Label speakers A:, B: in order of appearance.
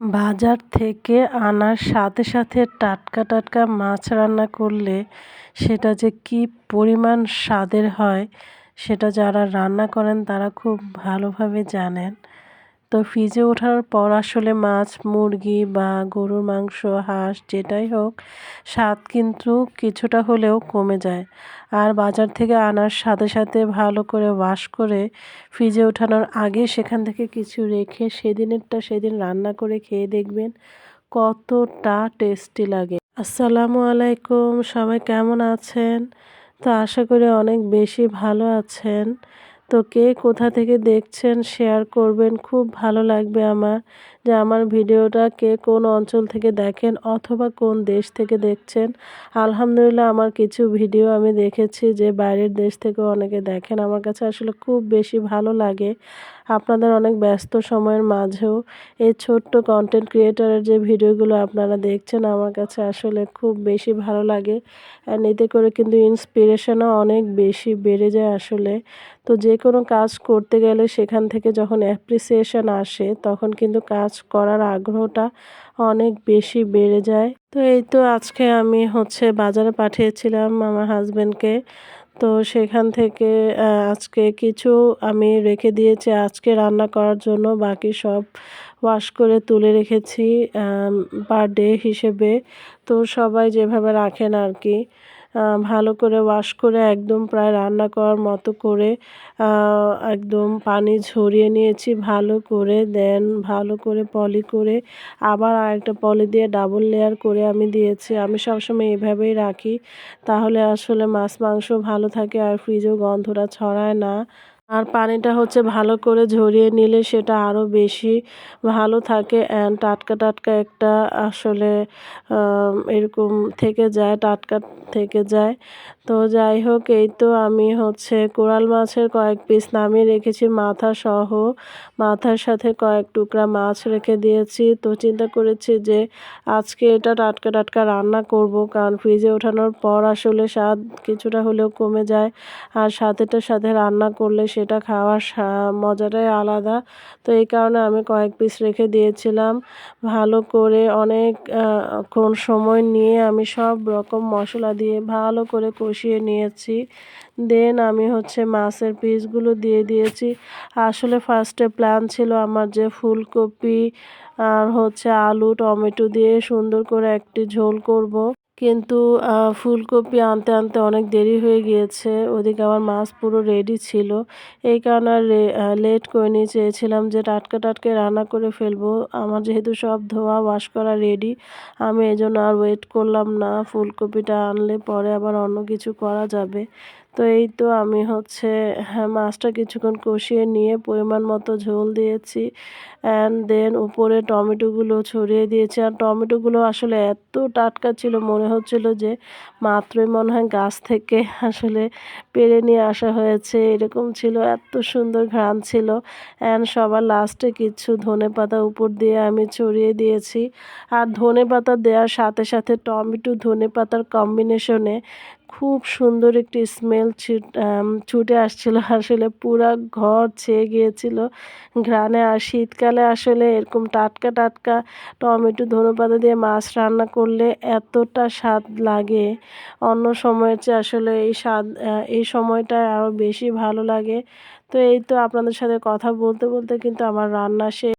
A: বাজার থেকে আনার সাথে সাথে টাটকা টাটকা মাছ রান্না করলে সেটা যে কী পরিমাণ স্বাদের হয়, সেটা যারা রান্না করেন তারা খুব ভালোভাবে জানেন। তো ফ্রিজে ওঠার পর আসলে মাছ, মুরগি বা গরুর মাংস, হাঁস যেটাই হোক, স্বাদ কিন্তু কিছুটা হলেও কমে যায়। আর বাজার থেকে আনার সাথে সাথে ভালো করে ওয়াশ করে ফ্রিজে ওঠানোর আগে সেখান থেকে কিছু রেখে সেদিনেরটা সেদিন রান্না করে খেয়ে দেখবেন কতটা টেস্টি লাগে। আসসালামু আলাইকুম, সবাই কেমন আছেন? তো আশা করি অনেক বেশি ভালো আছেন। তো কে কোথা থেকে দেখছেন শেয়ার করবেন, খুব ভালো লাগবে আমার। যে আমার ভিডিওটা কে কোন অঞ্চল থেকে দেখেন অথবা কোন দেশ থেকে দেখছেন। আলহামদুলিল্লাহ আমার কিছু ভিডিও আমি দেখেছি যে বাইরের দেশ থেকে অনেকে দেখেন। আমার কাছে আসলে খুব বেশি ভালো লাগে আপনাদের অনেক ব্যস্ত সময়ের মাঝেও। এই ছোট্ট কন্টেন্ট ক্রিয়েটারের যে ভিডিওগুলো আপনারা দেখছেন আমার কাছে আসলে খুব বেশি ভালো লাগে। অ্যান্ড এতে করে কিন্তু ইন্সপিরেশনও অনেক বেশি বেড়ে যায় আসলে। তো যে কোনো কাজ করতে গেলে সেখান থেকে যখন অ্যাপ্রিসিয়েশন আসে, তখন কিন্তু কাজ করার আগ্রহটা অনেক বেশি বেড়ে যায়। তো এই তো আজকে আমি হচ্ছে বাজারে পাঠিয়েছিলাম আমার হাজব্যান্ডকে তো সেখান থেকে আজকে কিছু আমি রেখে দিয়েছি। আজকে রান্না করার জন্য বাকি সব ওয়াশ করে তুলে রেখেছি পার ডে হিসেবে। তো সবাই যেভাবে রাখেন আর কি। ভালো করে ওয়াশ করে একদম প্রায় রান্না করার মতো করে একদম পানি ঝরিয়ে নিয়েছি ভালো করে। দেন ভালো করে পলি করে আবার আরেকটা পলি দিয়ে ডাবল লেয়ার করে আমি দিয়েছি। আমি সবসময় এভাবেই রাখি। তাহলে আসলে মাছ, মাংস ভালো থাকে আর ফ্রিজেও গন্ধটা ছড়ায় না। আর পানিটা হচ্ছে ভালো করে ঝরিয়ে নিলে সেটা আরও বেশি ভালো থাকে অ্যান্ড টাটকা টাটকা একটা আসলে এরকম থেকে যায়, টাটকা থেকে যায়। তো যাই হোক, এই তো আমি হচ্ছে কোরাল মাছের কয়েক পিস নামিয়ে রেখেছি মাথা সহ মাথার সাথে কয়েক টুকরা মাছ রেখে দিয়েছি। তো চিন্তা করেছি যে আজকে এটা টাটকা টাটকা রান্না করব, কারণ ফ্রিজে ওঠানোর পর আসলে স্বাদ কিছুটা হলেও কমে যায়। আর সাথেটার সাথে রান্না করলে সেটা খাওয়ার মজাটাই আলাদা। তো এই কারণে আমি কয়েক পিস রেখে দিয়েছিলাম। ভালো করে অনেক ক্ষণ সময় নিয়ে আমি সব রকম মশলা দিয়ে ভালো করে কষিয়ে নিয়েছি। দেন আমি হচ্ছে মাছের পিসগুলো দিয়ে দিয়েছি। আসলে ফার্স্টে প্ল্যান ছিল আমার যে ফুলকপি আর হচ্ছে আলু, টমেটো দিয়ে সুন্দর করে একটি ঝোল করব। কিন্তু ফুলকপি আনতে আনতে অনেক দেরি হয়ে গিয়েছে। ওদিকে আমার মাছ পুরো রেডি ছিল। এই কারণে আর লেট করে নিয়ে চেয়েছিলাম যে টাটকা টাটকে রান্না করে ফেলব। আমার যেহেতু সব ধোয়া ওয়াশ করা রেডি আমি এজন্য জন্য আর ওয়েট করলাম না। ফুলকপিটা আনলে পরে আবার অন্য কিছু করা যাবে। তো এই তো আমি হচ্ছে হ্যাঁ মাছটা কিছুক্ষণ কষিয়ে নিয়ে পরিমাণ মতো ঝোল দিয়েছি অ্যান্ড দেন উপরে টমেটোগুলো ছড়িয়ে দিয়েছি। আর টমেটোগুলো আসলে এত টাটকা ছিল, মনে হচ্ছিল যে মাত্রই মনে হয় গাছ থেকে আসলে পেরে নিয়ে আসা হয়েছে। এরকম ছিল, এত সুন্দর ঘ্রাণ ছিল অ্যান্ড সবার লাস্টে কিছু ধনে পাতা উপর দিয়ে আমি ছড়িয়ে দিয়েছি। আর ধনে পাতা দেওয়ার সাথে সাথে টমেটো ধনে পাতার কম্বিনেশনে খুব সুন্দর একটি স্মেল ছুটে আসছিল। আসলে পুরা ঘর ছেয়ে গিয়েছিল। ঘ্রাণে আর শীতকালে আসলে এরকম টাটকা টাটকা টমেটো, ধনেপাতা দিয়ে মাছ রান্না করলে এতটা স্বাদ লাগে। অন্য সময়ের চেয়ে আসলে এই স্বাদ এই সময়টায় আরও বেশি ভালো লাগে। তো এই তো আপনাদের সাথে কথা বলতে বলতে কিন্তু আমার রান্না সে